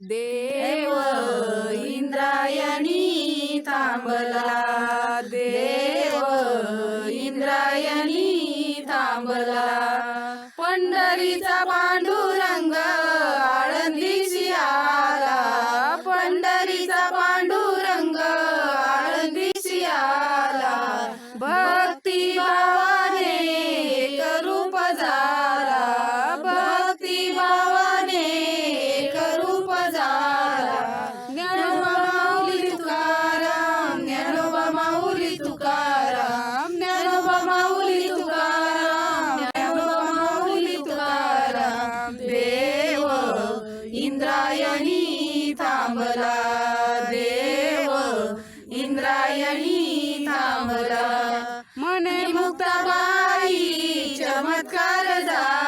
देव इंद्रायणी थांबला. देव इंद्रायणी थांबला. पंढरीचा पांडुरंग आळंदीशी आला. पंढरीचा थांबला देव. इंद्रायणी थांबला. म्हणे मुक्ताबाई चमत्कार झाला.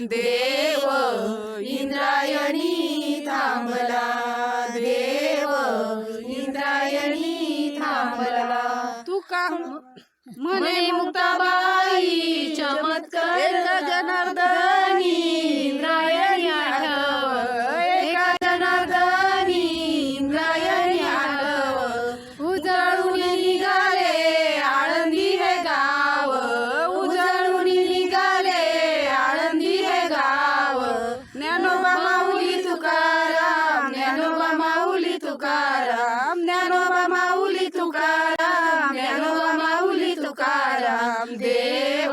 देव इंद्रायणी थांबला. देव इंद्रायणी थांबला. तू का म्हणे मुक्ताबाई चमत्कार राम देव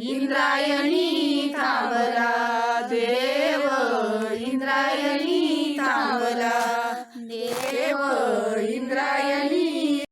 इंद्रायणी थांबला. देव इंद्रायणी थांबला. देव